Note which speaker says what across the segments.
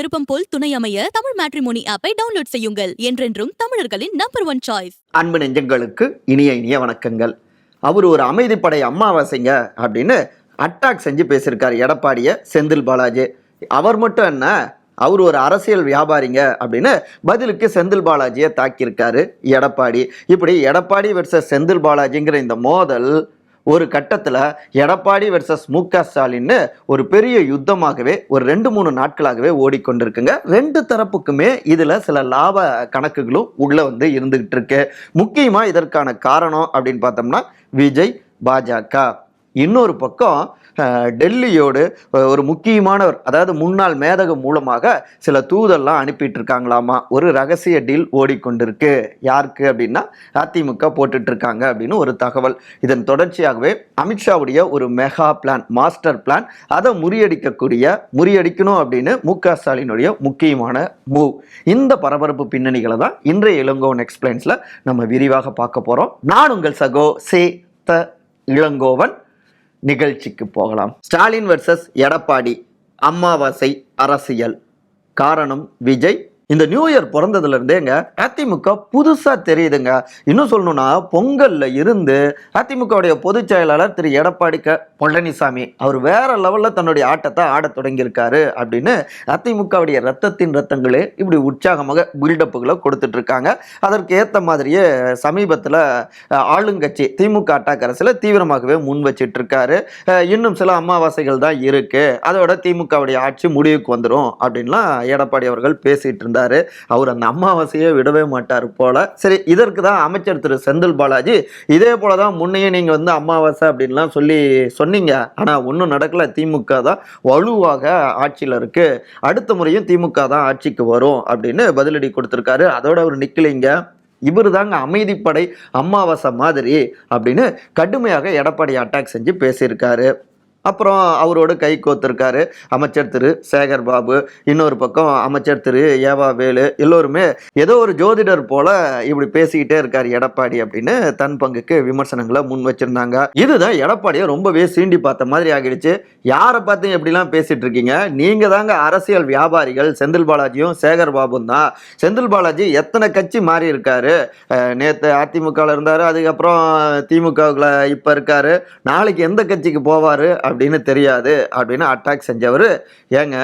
Speaker 1: விருப்பம் போல் துணை அமைய தமிழ் மேட்ரிமோனி ஆப்பை டவுன்லோட் செய்யுங்கள். என்றென்றும் தமிழர்களின் நம்பர் ஒன் சாய்ஸ்
Speaker 2: அன்பு நெஞ்சங்களுக்கு இனிய இனிய வணக்கங்கள். அவர் ஒரு அமைதிப்படை அம்மாவாசைங்க அப்படின்னு அட்டாக் செஞ்சு பேசியிருக்காரு எடப்பாடிய செந்தில் பாலாஜி. அவர் மட்டும் என்ன அவர் ஒரு அரசியல் வியாபாரிங்க அப்படின்னு பதிலுக்கு செந்தில் பாலாஜியை தாக்கியிருக்காரு எடப்பாடி. இப்படி எடப்பாடி வெர்சஸ் செந்தில் பாலாஜிங்கிற இந்த மோதல் ஒரு கட்டத்தில் எடப்பாடி வெர்சஸ் மு க ஸ்டாலின்னு ஒரு பெரிய யுத்தமாகவே ஒரு ரெண்டு மூணு நாட்களாகவே ஓடிக்கொண்டிருக்குங்க. ரெண்டு தரப்புக்குமே இதில் சில லாப கணக்குகளும் உள்ளே வந்து இருந்துகிட்டு இருக்கு முக்கியமாக இதற்கான காரணம் அப்படின்னு பார்த்தோம்னா விஜய் பாஜக. இன்னொரு பக்கம் டெல்லியோடு ஒரு முக்கியமானவர் அதாவது முன்னாள் மேதகம் மூலமாக சில தூதெல்லாம் அனுப்பிட்டு இருக்காங்களாமா ஒரு ரகசிய டீல் ஓடிக்கொண்டிருக்கு. யாருக்கு அப்படின்னா அதிமுக போட்டுட்டு இருக்காங்க அப்படின்னு ஒரு தகவல். இதன் தொடர்ச்சியாகவே அமித்ஷாவுடைய ஒரு மெகா பிளான் மாஸ்டர் பிளான் அதை முறியடிக்கக்கூடிய முறியடிக்கணும் அப்படின்னு மு க ஸ்டாலினுடைய முக்கியமான மூவ் இந்த பரபரப்பு பின்னணிகளை தான் இன்றைய இளங்கோவன் எக்ஸ்பிளைன்ஸில் நம்ம விரிவாக பார்க்க போகிறோம் நான் உங்கள் சகோ சே த இளங்கோவன். நிகழ்ச்சிக்கு போகலாம். ஸ்டாலின் வர்சஸ் எடப்பாடி அமாவாசை அரசியல். காரணம் விஜய் இந்த நியூ இயர் பிறந்ததுல இருந்தேங்க அதிமுக புதுசா தெரியுதுங்க. இன்னும் சொல்லணும்னா பொங்கல்ல இருந்து அதிமுகவுடைய பொதுச் செயலாளர் திரு எடப்பாடி க பழனிசாமி அவர் வேற லெவல்ல தன்னுடைய ஆட்டத்தை ஆடத் தொடங்கியிருக்காரு அப்படின்னு அதிமுகவுடைய ரத்தத்தின் ரத்தங்களே இப்படி உற்சாகமாக பில்டப்புகளை கொடுத்துட்டு இருக்காங்க அதற்கு ஏற்ற மாதிரியே சமீபத்தில் ஆளுங்கட்சி திமுக அட்டாக் அரசில் தீவிரமாகவே முன் வச்சிட்டு இருக்காரு இன்னும் சில அமாவாசைகள் தான் இருக்கு. அதோட திமுகவுடைய ஆட்சி முடிவுக்கு வந்துடும் அப்படின்லாம் எடப்பாடி அவர்கள் பேசிட்டு இருந்தார் அவர் அந்த அமாவாசையை விடவே மாட்டார் போல. சரி இதற்கு தான் அமைச்சர் திரு செந்தில் பாலாஜி இதே போல தான் முன்னையே நீங்க வந்து அமாவாசை அப்படின்லாம் சொல்லி சொன்னீங்க. ஆனா ஒன்றும் நடக்கல. திமுக தான் வலுவாக ஆட்சியில் இருக்கு. அடுத்த முறையும் திமுக தான் ஆட்சிக்கு வரும் அப்படின்னு பதிலடி கொடுத்துருக்காரு. அதோட அவர் நிற்கலைங்க இவர் தாங்க அமைதிப்படை அமாவாசை மாதிரி அப்படின்னு கடுமையாக எடப்பாடி அட்டாக் செஞ்சு பேசியிருக்காரு. அப்புறம் அவரோட கை கோத்திருக்காரு அமைச்சர் திரு சேகர் பாபு இன்னொரு பக்கம் அமைச்சர் திரு ஏவா வேலு எல்லோருமே ஏதோ ஒரு ஜோதிடர் போல இப்படி பேசிக்கிட்டே இருக்காரு எடப்பாடி அப்படின்னு தன் பங்குக்கு விமர்சனங்களை முன் வச்சிருந்தாங்க. இதுதான் எடப்பாடியை ரொம்பவே சீண்டி பார்த்த மாதிரி ஆகிடுச்சு. யாரை பார்த்து எப்படிலாம் பேசிட்டு இருக்கீங்க? நீங்க தாங்க அரசியல் வியாபாரிகள் செந்தில் பாலாஜியும் சேகர் பாபும் தான். செந்தில் பாலாஜி எத்தனை கட்சி மாறி இருக்காரு? நேத்து அதிமுகவில் இருந்தாரு அதுக்கப்புறம் திமுகவில் இப்போ இருக்காரு. நாளைக்கு எந்த கட்சிக்கு போவாரு அப்படின்னு தெரியாது அப்படின்னு அட்டாக் செஞ்சவர். ஏங்க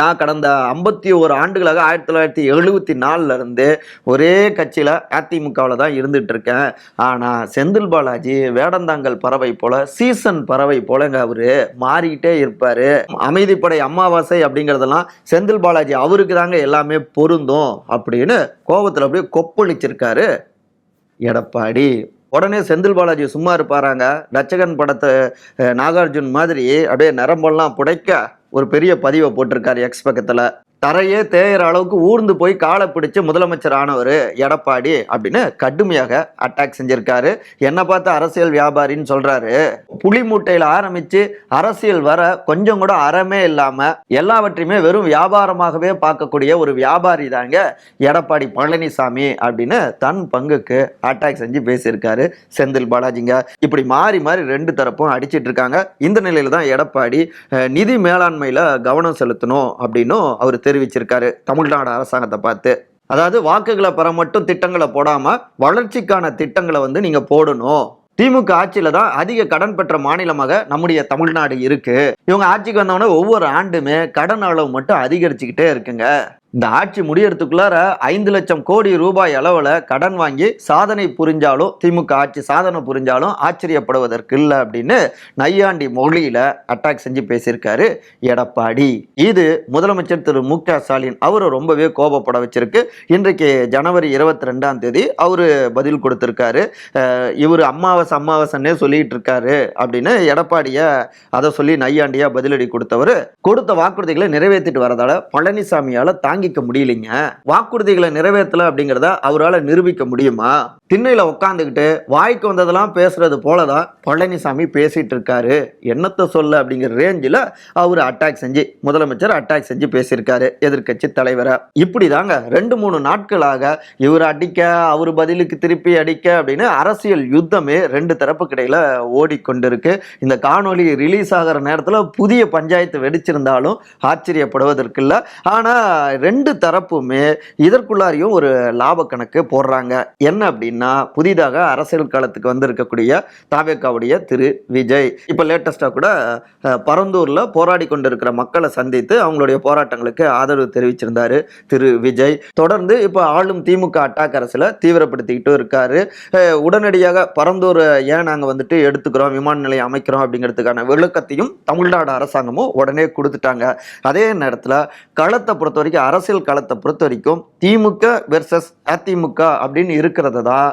Speaker 2: நான் கடந்த ஐம்பத்தி ஒரு ஆண்டுகளாக ஆயிரத்தி தொள்ளாயிரத்தி எழுபத்தி நாலுலேருந்து ஒரே கட்சியில் அதிமுகவில் தான் இருந்துகிட்ருக்கேன் ஆனால் செந்தில் பாலாஜி வேடந்தாங்கல் பறவை போல் சீசன் பறவை போலங்க அவர். மாறிக்கிட்டே இருப்பார். அமைதிப்படை அமாவாசை அப்படிங்கிறதெல்லாம் செந்தில் பாலாஜி அவருக்கு தாங்க எல்லாமே பொருந்தும் அப்படின்னு கோபத்தில் அப்படியே கொப்பளிச்சிருக்காரு. எடப்பாடி உடனே செந்தில் பாலாஜி சும்மா இருப்பாராங்க. ரச்சகன் படத்தை நாகார்ஜுன் மாதிரி அப்படியே நரம்பெல்லாம் புடைக்க ஒரு பெரிய பதிவை போட்டிருக்காரு எக்ஸ் பக்கத்தில். தரையே தேயிற அளவுக்கு ஊர்ந்து போய் காலை பிடிச்சு முதலமைச்சர் ஆனவர் எடப்பாடி அப்படின்னு கடுமையாக அட்டாக் செஞ்சிருக்காரு. என்னை பார்த்து அரசியல் வியாபாரின்னு சொல்றாரு. புலி மூட்டையில் ஆரம்பிச்சு அரசியல் வர கொஞ்சம் கூட அறமே இல்லாம எல்லாவற்றையுமே வெறும் வியாபாரமாகவே பார்க்கக்கூடிய ஒரு வியாபாரி தாங்க எடப்பாடி பழனிசாமி அப்படின்னு தன் பங்குக்கு அட்டாக் செஞ்சு பேசியிருக்காரு செந்தில் பாலாஜிங்க. இப்படி மாறி மாறி ரெண்டு தரப்பும் அடிச்சிட்டு இருக்காங்க. இந்த நிலையில தான் எடப்பாடி நிதி மேலாண்மையில கவனம் செலுத்தணும் அப்படின்னும் அவர் தெரிவிச்சிருக்காரு தமிழ்நாடு அரசாங்கத்தை பார்த்து. அதாவது வாக்குகளை பெற மட்டும் திட்டங்களை போடாம வளர்ச்சிக்கான திட்டங்களை வந்து நீங்க போடணும். திமுக ஆட்சியில தான் அதிக கடன் பெற்ற மாநிலமாக நம்முடைய தமிழ்நாடு இருக்கு. இவங்க ஆட்சிக்கு வந்தவொடனே ஒவ்வொரு ஆண்டுமே கடன் அளவு மட்டும் அதிகரிச்சுக்கிட்டே இருக்குங்க. இந்த ஆட்சி முடியறதுக்குள்ளார ஐந்து லட்சம் கோடி ரூபாய் அளவில் கடன் வாங்கி சாதனை புரிஞ்சாலும் திமுக ஆட்சி சாதனை புரிஞ்சாலும் ஆச்சரியப்படுவதற்கு இல்லை அப்படின்னு நையாண்டி மொழியில அட்டாக் செஞ்சு பேசியிருக்காரு எடப்பாடி. இது முதலமைச்சர் திரு மு ஸ்டாலின். அவரை ரொம்பவே கோபப்பட வச்சிருக்கு. இன்றைக்கு ஜனவரி இருபத்தி ரெண்டாம் தேதி அவரு பதில் கொடுத்திருக்காரு. இவர் அம்மாவாசை அம்மாவாசன்னே சொல்லிட்டு இருக்காரு அப்படின்னு எடப்பாடிய அதை சொல்லி நையாண்டியா பதிலடி கொடுத்தவர். கொடுத்த வாக்குறுதிகளை நிறைவேற்றிட்டு வரதால பழனிசாமியால தாங்கி தாங்கிக்க முடியலைங்க. வாக்குறுதிகளை நிறைவேற்றல அப்படிங்கிறத அவரால் நிரூபிக்க முடியுமா? திண்ணையில உட்காந்துக்கிட்டு வாய்க்கு வந்ததெல்லாம் பேசுறது போலதான் பழனிசாமி பேசிட்டு இருக்காரு. என்னத்தை சொல்ல அப்படிங்கிற ரேஞ்சில் அவர் அட்டாக் செஞ்சு முதலமைச்சர் அட்டாக் செஞ்சு பேசியிருக்காரு எதிர்க்கட்சி தலைவரை. இப்படிதாங்க ரெண்டு மூணு நாட்களாக இவர் அடிக்க அவர் பதிலுக்கு திருப்பி அடிக்க அப்படின்னு அரசியல் யுத்தமே ரெண்டு தரப்புக்கு இடையில ஓடிக்கொண்டிருக்கு. இந்த காணொளி ரிலீஸ் ஆகிற நேரத்தில் புதிய பஞ்சாயத்து வெடிச்சிருந்தாலும் ஆச்சரியப்படுவதற்கு இல்லை ஆனால் ரெண்டு தரப்புமே இதற்குள்ளாரையும் ஒரு லாப கணக்கு போடுறாங்க. என்ன அப்படின்னா புதிதாக அரசியல் காலத்துக்கு வந்திருக்கக்கூடிய தாவேக்காவுடைய திரு விஜய். இப்போ லேட்டஸ்டாக கூட பரந்தூரில் போராடி கொண்டிருக்கிற மக்களை சந்தித்து அவங்களுடைய போராட்டங்களுக்கு ஆதரவு தெரிவிச்சிருந்தாரு திரு விஜய். தொடர்ந்து இப்போ ஆளும் திமுக அட்டாக் அரசில் தீவிரப்படுத்திக்கிட்டு இருக்காரு. உடனடியாக பரந்தூர் ஏன் நாங்கள் வந்துட்டு எடுத்துக்கிறோம் விமான நிலையம் அமைக்கிறோம் அப்படிங்கிறதுக்கான விளக்கத்தையும் தமிழ்நாடு அரசாங்கமும் உடனே கொடுத்துட்டாங்க. அதே நேரத்தில் களத்தை பொறுத்த வரைக்கும் அரசியல் களத்தை பொறுத்த வரைக்கும் திமுக வெர்சஸ் அதிமுக அப்படின்னு இருக்கிறத தான்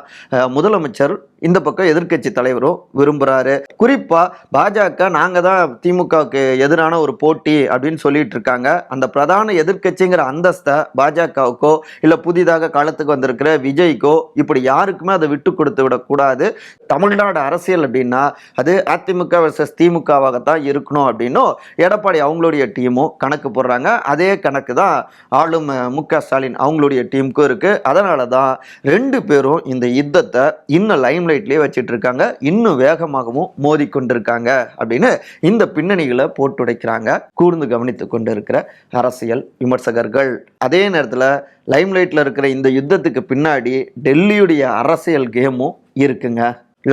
Speaker 2: முதலமைச்சர் இந்த பக்கம் எதிர்க்கட்சி தலைவரும் விரும்புகிறாரு குறிப்பாக பாஜக நாங்கள் தான் திமுகவுக்கு எதிரான ஒரு போட்டி அப்படின்னு சொல்லிட்டு இருக்காங்க. அந்த பிரதான எதிர்க்கட்சிங்கிற அந்தஸ்தை பாஜகவுக்கோ இல்லை புதிதாக காலத்துக்கு வந்திருக்கிற விஜய்க்கோ இப்படி யாருக்குமே அதை விட்டு கொடுத்து விடக்கூடாது தமிழ்நாடு அரசியல் அப்படின்னா அது அதிமுக வர்சஸ் திமுகவாகத்தான் இருக்கணும் அப்படின்னும் எடப்பாடி அவங்களுடைய டீமும் கணக்கு போடுறாங்க. அதே கணக்கு தான் ஆளும் மு ஸ்டாலின் அவங்களுடைய டீமுக்கும் இருக்குது அதனால தான் ரெண்டு பேரும் இந்த யுத்தத்தை இன்னும் லைம் லைட்லேயே வச்சுட்டு இருக்காங்க இன்னும் வேகமாகவும் மோதி கொண்டிருக்காங்க அப்படின்னு இந்த பின்னணிகளை போட்டுடைக்கிறாங்க. கூர்ந்து கவனித்து கொண்டிருக்கிற அரசியல் விமர்சகர்கள். அதே நேரத்தில் லைம்லைட்டில் இருக்கிற இந்த யுத்தத்துக்கு பின்னாடி டெல்லியுடைய அரசியல் கேமும் இருக்குங்க.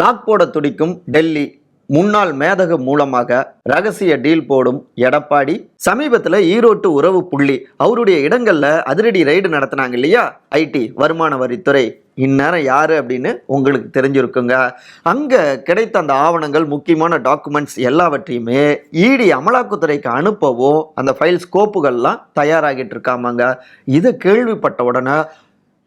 Speaker 2: லாக் போட துடிக்கும் டெல்லி முன்னாள் மேதகு மூலமாக ரகசிய டீல் போடும் எடப்பாடி சமீபத்தில் ஈரோட்டு உறவு புள்ளி. அவருடைய இடங்களில் அதிரடி ரைடு நடத்தினாங்க இல்லையா? ஐடி வருமான வரித்துறை. இந்நேரம் யார் அப்படின்னு உங்களுக்கு தெரிஞ்சிருக்குங்க. அங்கே கிடைத்த அந்த ஆவணங்கள் முக்கியமான டாக்குமெண்ட்ஸ் எல்லாவற்றையுமே இடி அமலாக்கத்துறைக்கு அனுப்பவும் அந்த ஃபைல் ஸ்கோப்புகள்லாம் தயாராகிட்டு இருக்காமாங்க. இதை கேள்விப்பட்ட உடனே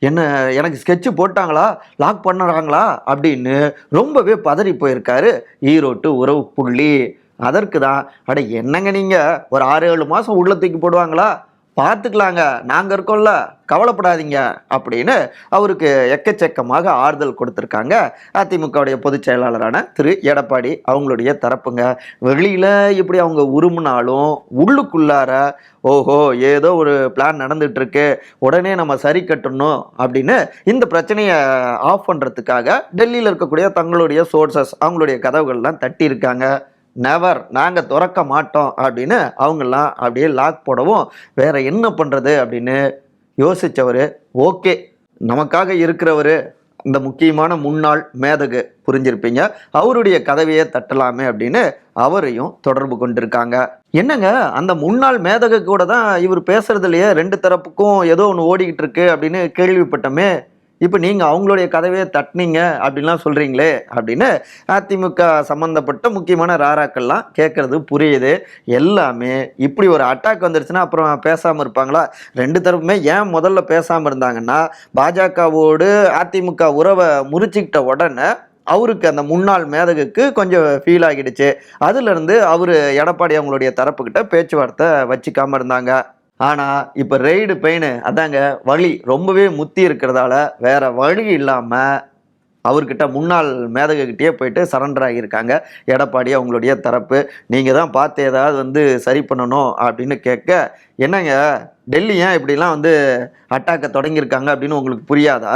Speaker 2: என்ன எனக்கு ஸ்கெட்சு போட்டாங்களா? லாக் பண்ணுறாங்களா? அப்படின்னு ரொம்பவே பதறி போயிருக்காரு ஈரோட்டு உறவு புள்ளி. அதற்கு தான் அட என்னங்க நீங்கள் ஒரு ஆறு ஏழு மாதம் உள்ள தூக்கி போடுவாங்களா? பார்த்துக்கலாங்க. நாங்கள் இருக்கோம்ல. கவலைப்படாதீங்க. அப்படின்னு அவருக்கு எக்கச்சக்கமாக ஆறுதல் கொடுத்துருக்காங்க. அதிமுகவுடைய பொதுச் செயலாளரான திரு. எடப்பாடி அவங்களுடைய தரப்புங்க. வெளியில் இப்படி அவங்க உருமுனாலும் உள்ளுக்குள்ளார ஓஹோ ஏதோ ஒரு பிளான் நடந்துகிட்ருக்கு உடனே நம்ம சரி கட்டணும். அப்படின்னு இந்த பிரச்சனையை ஆஃப் பண்ணுறதுக்காக டெல்லியில் இருக்கக்கூடிய தங்களுடைய சோர்சஸ் அவங்களுடைய கதவுகள்லாம் தட்டியிருக்காங்க. நெவர் நாங்கள் திறக்க மாட்டோம் அப்படின்னு அவங்கெல்லாம் அப்படியே லாக் போடவும் வேற என்ன பண்ணுறது அப்படின்னு யோசித்தவர் ஓகே நமக்காக இருக்கிறவர் இந்த முக்கியமான முன்னாள் மேதகு புரிஞ்சிருப்பீங்க? அவருடைய கதவையே தட்டலாமே அப்படின்னு அவரையும் தொடர்பு கொண்டிருக்காங்க. என்னங்க அந்த முன்னாள் மேதகு கூட தான் இவர் பேசுறதுலயே ரெண்டு தரப்புக்கும் ஏதோ ஒன்று ஓடிக்கிட்டு இருக்கு அப்படின்னு கேள்விப்பட்டோமே. இப்போ நீங்கள் அவங்களுடைய கதவையே தட்டினீங்க அப்படின்லாம் சொல்கிறீங்களே அப்படின்னு அதிமுக சம்மந்தப்பட்ட முக்கியமான ராராக்கள்லாம் கேட்குறது புரியுது. எல்லாமே இப்படி ஒரு அட்டாக் வந்துருச்சுன்னா அப்புறம் பேசாமல் இருப்பாங்களா? ரெண்டு தரப்புமே ஏன் முதல்ல பேசாமல் இருந்தாங்கன்னா பாஜகவோடு அதிமுக உறவை முறிச்சிக்கிட்ட உடனே அவருக்கு அந்த முன்னாள் மேதகுக்கு கொஞ்சம் ஃபீல் ஆகிடுச்சு. அதுலேருந்து அவர் எடப்பாடி அவங்களுடைய தரப்புக்கிட்ட பேச்சுவார்த்தை வச்சுக்காம இருந்தாங்க. ஆனால் இப்போ ரெய்டு பெயின் அதாங்க வழி ரொம்பவே முத்தி இருக்கிறதால வேற வழி இல்லாமல் அவர்கிட்ட முன்னாள் மேதகிட்டே போயிட்டு சரண்டர் ஆகியிருக்காங்க. எடப்பாடி அவங்களுடைய தரப்பு. நீங்கள் தான் பார்த்து ஏதாவது வந்து சரி பண்ணணும் அப்படின்னு கேட்க என்னங்க டெல்லி ஏன் இப்படிலாம் வந்து அட்டாக்கை தொடங்கியிருக்காங்க அப்படின்னு உங்களுக்கு புரியாதா?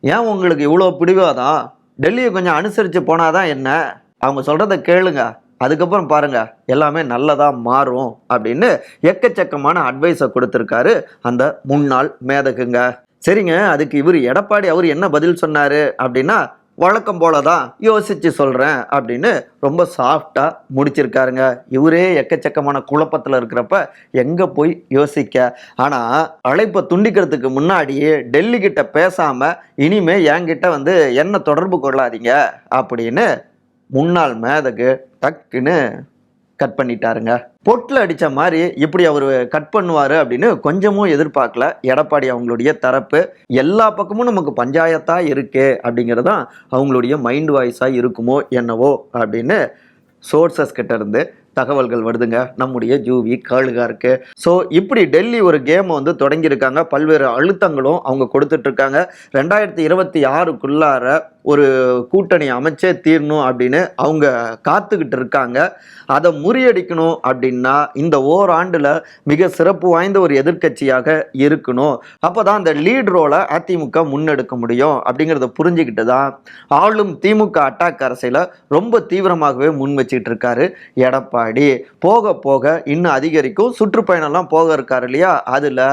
Speaker 2: ஏன் உங்களுக்கு இவ்வளோ பிடிவாதான் டெல்லியை கொஞ்சம் அனுசரித்து போனாதான் என்ன? அவங்க சொல்கிறத கேளுங்க. அதுக்கப்புறம் பாருங்க எல்லாமே நல்லதா மாறும் அப்படின்னு எக்கச்சக்கமான அட்வைஸை கொடுத்துருக்காரு அந்த முன்னாள் மேதகுங்க சரிங்க அதுக்கு இவர் எடப்பாடி அவர் என்ன பதில் சொன்னார் அப்படின்னா வழக்கம் போல தான் யோசித்து சொல்கிறேன் அப்படின்னு ரொம்ப சாஃப்டாக முடிச்சிருக்காருங்க. இவரே எக்கச்சக்கமான குழப்பத்தில் இருக்கிறப்ப எங்கே போய் யோசிக்க? ஆனால் அழைப்பை துண்டிக்கிறதுக்கு முன்னாடியே டெல்லி கிட்ட பேசாமல் இனிமே என்கிட்ட வந்து என்ன தொடர்பு கொள்ளாதீங்க அப்படின்னு முன்னாள் மேதகு டக்குன்னு கட் பண்ணிட்டாருங்க. பொட்டில் அடித்த மாதிரி இப்படி அவர் கட் பண்ணுவார் அப்படின்னு கொஞ்சமும் எதிர்பார்க்கல. எடப்பாடி அவங்களுடைய தரப்பு எல்லா பக்கமும் நமக்கு பஞ்சாயத்தாக இருக்கே அப்படிங்கிறது தான் அவங்களுடைய மைண்ட் வாய்ஸாக இருக்குமோ என்னவோ அப்படின்னு சோர்சஸ் கிட்ட இருந்து தகவல்கள் வருதுங்க. நம்முடைய ஜூவி காலுகாருக்கு ஸோ இப்படி டெல்லி ஒரு கேமை வந்து தொடங்கியிருக்காங்க. பல்வேறு அழுத்தங்களும் அவங்க கொடுத்துட்ருக்காங்க ரெண்டாயிரத்தி இருபத்தி ஆறுக்குள்ளார ஒரு கூட்டணி அமைச்சே தீரணும் அப்படின்னு அவங்க காத்துக்கிட்டு இருக்காங்க. அதை முறியடிக்கணும் அப்படின்னா இந்த ஓராண்டில் மிக சிறப்பு வாய்ந்த ஒரு எதிர்க்கட்சியாக இருக்கணும். அப்போ தான் அந்த லீட் ரோலை அதிமுக முன்னெடுக்க முடியும் அப்படிங்கிறத புரிஞ்சுக்கிட்டு தான் ஆளும் திமுக அட்டாக் அரசியல ரொம்ப தீவிரமாகவே முன் வச்சுக்கிட்டு இருக்காரு எடப்பாடி. போக போக இன்னும் அதிகரிக்கும். சுற்றுப்பயணம்லாம் போக இருக்காரு இல்லையா? அதில்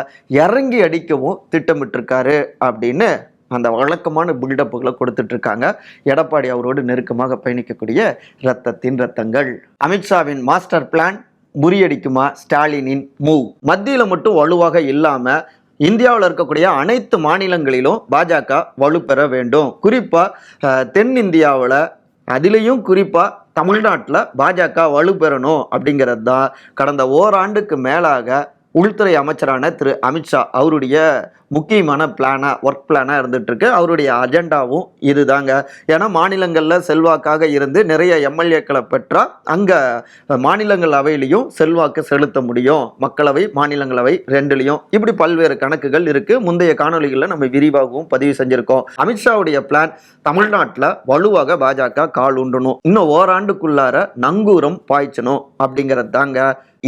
Speaker 2: இறங்கி அடிக்கவும் திட்டமிட்டிருக்காரு அப்படின்னு அந்த வழக்கமான பில்டப்புகளை கொடுத்துட்டு இருக்காங்க எடப்பாடி அவரோடு நெருக்கமாக பயணிக்கக்கூடிய ரத்தத்தின் ரத்தங்கள் அமித்ஷாவின் மாஸ்டர் பிளான் முறியடிக்குமா ஸ்டாலினின் மூவ்? மத்தியில் மட்டும் வலுவாக இல்லாமல் இந்தியாவில் இருக்கக்கூடிய அனைத்து மாநிலங்களிலும் பாஜக வலுப்பெற வேண்டும். குறிப்பாக தென்னிந்தியாவில் அதிலையும் குறிப்பாக தமிழ்நாட்டில் பாஜக வலுப்பெறணும் அப்படிங்கிறது தான் கடந்த ஓராண்டுக்கு மேலாக உள்துறை அமைச்சரான திரு அமித்ஷா அவருடைய முக்கியமான பிளானாக ஒர்க் பிளானாக இருந்துகிட்ருக்கு அவருடைய அஜெண்டாவும் இதுதாங்க. ஏன்னா மாநிலங்களில் செல்வாக்காக இருந்து நிறைய எம்எல்ஏக்களை பெற்றால் அங்கே மாநிலங்கள் அவையிலையும் செல்வாக்கு செலுத்த முடியும். மக்களவை மாநிலங்களவை ரெண்டுலேயும். இப்படி பல்வேறு கணக்குகள் இருக்குது முந்தைய காணொலிகளில் நம்ம விரிவாகவும் பதிவு செஞ்சுருக்கோம். அமித்ஷாவுடைய பிளான் தமிழ்நாட்டில் வலுவாக பாஜக கால் உண்டணும் இன்னும் ஓராண்டுக்குள்ளார நங்கூரம் பாய்ச்சணும் அப்படிங்கிறது தாங்க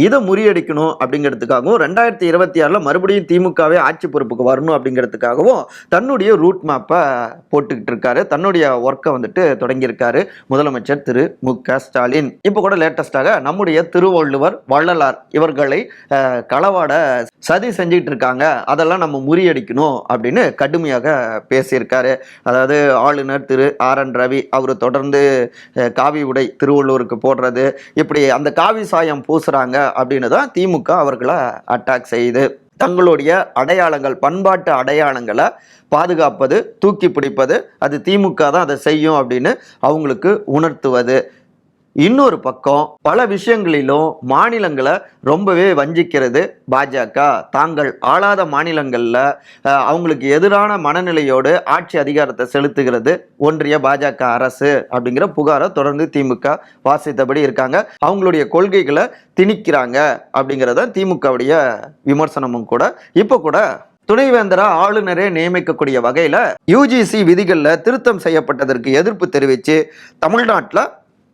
Speaker 2: இதை முறியடிக்கணும் அப்படிங்கிறதுக்காகவும் ரெண்டாயிரத்தி இருபத்தி ஆறில் மறுபடியும் திமுகவே ஆட்சி பொறுப்புக்கு வரணும் அப்படிங்கிறதுக்காகவும் தன்னுடைய ரூட் மேப்பை போட்டுக்கிட்டு இருக்காரு. தன்னுடைய ஒர்க்கை வந்துட்டு தொடங்கியிருக்காரு முதலமைச்சர் திரு மு க ஸ்டாலின். இப்போ கூட லேட்டஸ்டாக நம்முடைய திருவள்ளுவர் வள்ளலார் இவர்களை களவாட சதி செஞ்சுக்கிட்டு இருக்காங்க. அதெல்லாம் நம்ம முறியடிக்கணும் அப்படின்னு கடுமையாக பேசியிருக்காரு. அதாவது ஆளுநர் திரு ஆர் என் ரவி அவர் தொடர்ந்து காவி உடை திருவள்ளூருக்கு போடுறது. இப்படி அந்த காவி சாயம் பூசுறாங்க அப்படின்னு தான் திமுக அவர்களை அட்டாக் செய்யுது. தங்களுடைய அடையாளங்கள் பண்பாட்டு அடையாளங்களை பாதுகாப்பது தூக்கி பிடிப்பது அது திமுக தான் அதை செய்யும் அப்படின்னு அவங்களுக்கு உணர்த்துவது. இன்னொரு பக்கம் பல விஷயங்களிலும் மாநிலங்களை ரொம்பவே வஞ்சிக்கிறது பாஜக. தாங்கள் ஆளாத மாநிலங்களில் அவங்களுக்கு எதிரான மனநிலையோடு ஆட்சி அதிகாரத்தை செலுத்துகிறது ஒன்றிய பாஜக அரசு அப்படிங்கிற புகாரை தொடர்ந்து திமுக வாசித்தபடி இருக்காங்க. அவங்களுடைய கொள்கைகளை திணிக்கிறாங்க அப்படிங்கிறத திமுகவுடைய விமர்சனமும் கூட. இப்போ கூட துணைவேந்தரா ஆளுநரே நியமிக்கக்கூடிய வகையில் யூஜிசி விதிகளில் திருத்தம் செய்யப்பட்டதற்கு எதிர்ப்பு தெரிவித்து தமிழ்நாட்டில்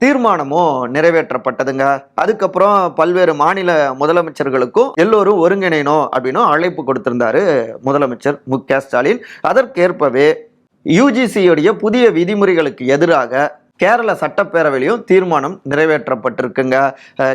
Speaker 2: தீர்மானமும் நிறைவேற்றப்பட்டதுங்க. அதுக்கப்புறம் பல்வேறு மாநில முதலமைச்சர்களுக்கும் எல்லோரும் ஒருங்கிணைணும் அப்படின்னு அழைப்பு கொடுத்திருந்தாரு முதலமைச்சர் மு க ஸ்டாலின். அதற்கேற்பவே யூஜிசியுடைய புதிய விதிமுறைகளுக்கு எதிராக கேரள சட்டப்பேரவையிலையும் தீர்மானம் நிறைவேற்றப்பட்டிருக்குங்க.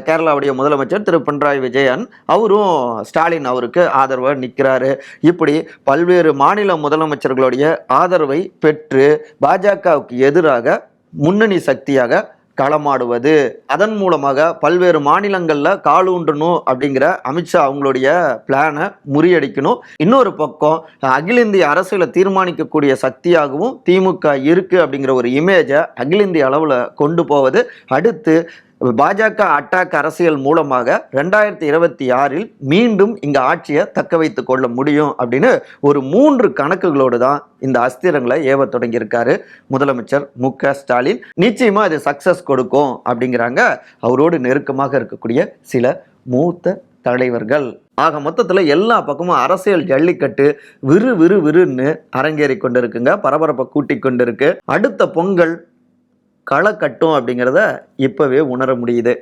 Speaker 2: கேரளாவுடைய முதலமைச்சர் திரு பினராயி விஜயன் அவரும் ஸ்டாலின் அவருக்கு ஆதரவாக நிற்கிறாரு இப்படி பல்வேறு மாநில முதலமைச்சர்களுடைய ஆதரவை பெற்று பாஜகவுக்கு எதிராக முன்னணி சக்தியாக களமாடுவது. அதன் மூலமாக பல்வேறு மாநிலங்களில் காலூன்றணும் அப்படிங்கிற அமித்ஷா அவங்களுடைய பிளானை முறியடிக்கணும். இன்னொரு பக்கம் அகில இந்திய அரசியலை தீர்மானிக்கக்கூடிய சக்தியாகவும் திமுக இருக்குது அப்படிங்கிற ஒரு இமேஜை அகில இந்திய அளவில் கொண்டு போவது. அடுத்து பாஜக அட்டாக் அரசியல் மூலமாக ரெண்டாயிரத்தி இருபத்தி ஆறில் மீண்டும் இங்க ஆட்சியை தக்க வைத்து கொள்ள முடியும் அப்படின்னு ஒரு மூன்று கணக்குகளோடு தான் இந்த அஸ்திரங்களை ஏவ தொடங்கியிருக்காரு முதலமைச்சர் மு க ஸ்டாலின். நிச்சயமா அது சக்சஸ் கொடுக்கும் அப்படிங்கிறாங்க. அவரோடு நெருக்கமாக இருக்கக்கூடிய சில மூத்த தலைவர்கள். ஆக மொத்தத்தில் எல்லா பக்கமும் அரசியல் ஜல்லிக்கட்டு விறு விறு விறுன்னு அரங்கேறி கொண்டிருக்குங்க. பரபரப்பை கூட்டி கொண்டு இருக்கு அடுத்த பொங்கல் களை கட்டும் அப்படிங்கிறத இப்போவே உணர முடியுது.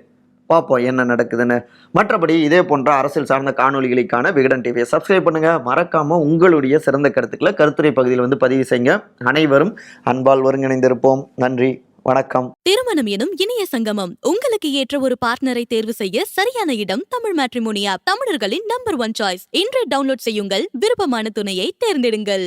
Speaker 2: பார்ப்போம் என்ன நடக்குதுன்னு. மற்றபடி இதே போன்ற அரசியல் சார்ந்த காணொளிகளுக்கான விகடன் டிவியை சப்ஸ்கிரைப் பண்ணுங்க. மறக்காம உங்களுடைய சிறந்த கருத்துக்களை கருத்துரை பகுதியில் வந்து பதிவு செய்யுங்க. அனைவரும் அன்பால் ஒருங்கிணைந்திருப்போம். நன்றி வணக்கம்.
Speaker 1: திருமணம் எனும் இணைய சங்கமம். உங்களுக்கு ஏற்ற ஒரு பார்ட்னரை தேர்வு செய்ய சரியான இடம் தமிழ் மேட்ரிமோனி ஆப் தமிழர்களின் நம்பர் ஒன் சாய்ஸ் இன்று டவுன்லோட் செய்யுங்கள். விருப்பமான துணையை தேர்ந்தெடுங்கள்.